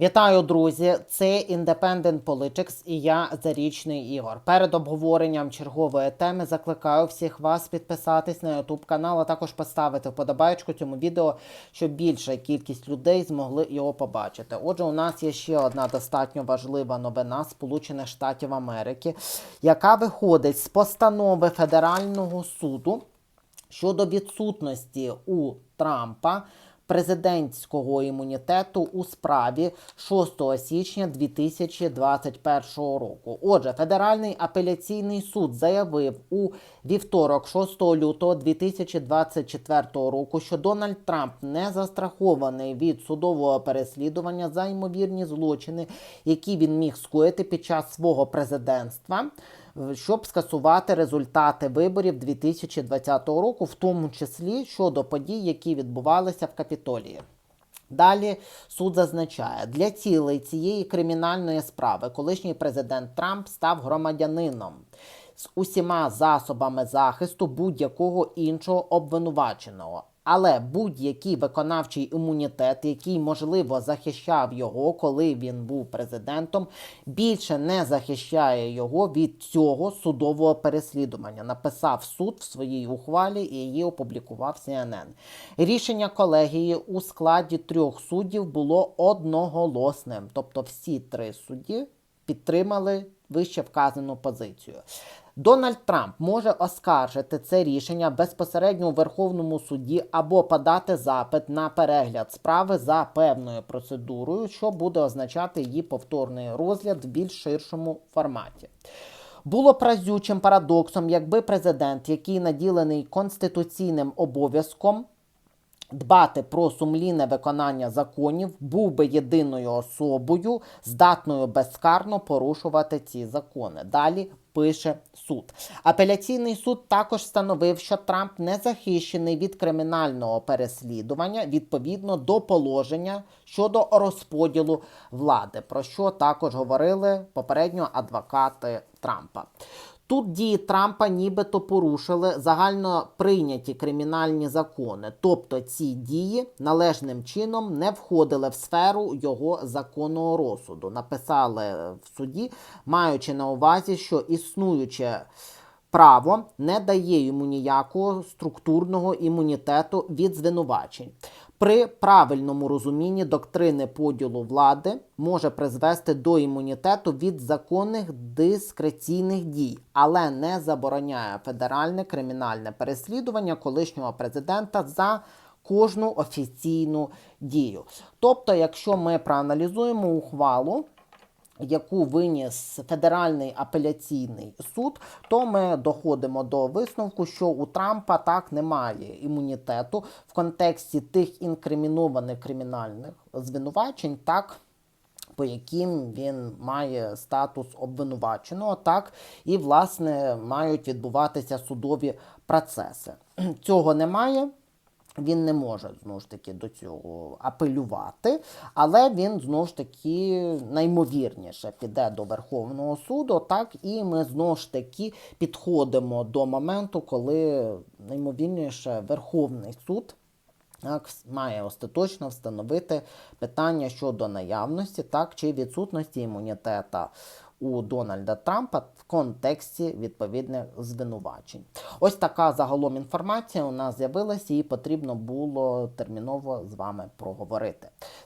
Вітаю, друзі! Це Independent Politics і я Зарічний Ігор. Перед обговоренням чергової теми закликаю всіх вас підписатись на YouTube канал, а також поставити вподобайку цьому відео, щоб більша кількість людей змогли його побачити. Отже, у нас є ще одна достатньо важлива новина Сполучених Штатів Америки, яка виходить з постанови Федерального суду щодо відсутності у Трампа президентського імунітету у справі 6 січня 2021 року. Отже, Федеральний апеляційний суд заявив у вівторок, 6 лютого 2024 року, що Дональд Трамп не застрахований від судового переслідування за ймовірні злочини, які він міг скоїти під час свого президентства щоб скасувати результати виборів 2020 року, в тому числі щодо подій, які відбувалися в Капітолії. Далі суд зазначає, для цілей цієї кримінальної справи колишній президент Трамп став громадянином з усіма засобами захисту будь-якого іншого обвинуваченого. Але будь-який виконавчий імунітет, який можливо захищав його, коли він був президентом, більше не захищає його від цього судового переслідування. Написав суд в своїй ухвалі і її опублікував CNN. Рішення колегії у складі трьох суддів було одноголосним, тобто всі три судді підтримали вище вказану позицію. Дональд Трамп може оскаржити це рішення безпосередньо у Верховному суді або подати запит на перегляд справи за певною процедурою, що буде означати її повторний розгляд в більш ширшому форматі. Було разючим парадоксом, якби президент, який наділений конституційним обов'язком, Дбати про сумлінне виконання законів був би єдиною особою, здатною безкарно порушувати ці закони. Далі пише суд. Апеляційний суд також встановив, що Трамп не захищений від кримінального переслідування відповідно до положення щодо розподілу влади, про що також говорили попередньо адвокати Трампа. Тут дії Трампа нібито порушили загально прийняті кримінальні закони, тобто ці дії належним чином не входили в сферу його законного розсуду. Написали в суді, маючи на увазі, що існуюче право не дає йому ніякого структурного імунітету від звинувачень. При правильному розумінні доктрини поділу влади може призвести до імунітету від законних дискреційних дій, але не забороняє федеральне кримінальне переслідування колишнього президента за кожну офіційну дію. Тобто, якщо ми проаналізуємо ухвалу, яку виніс Федеральний апеляційний суд, то ми доходимо до висновку, що у Трампа так немає імунітету в контексті тих інкримінованих кримінальних звинувачень, так. По яким він має статус обвинуваченого, так і власне мають відбуватися судові процеси. Цього немає. Він не може знову ж таки до цього апелювати, але він знову ж таки наймовірніше піде до Верховного суду, так і ми знову ж таки підходимо до моменту, коли наймовірніше Верховний суд. Так, має остаточно встановити питання щодо наявності, так чи відсутності імунітета у Дональда Трампа в контексті відповідних звинувачень. Ось така загалом інформація у нас з'явилася, і потрібно було терміново з вами проговорити.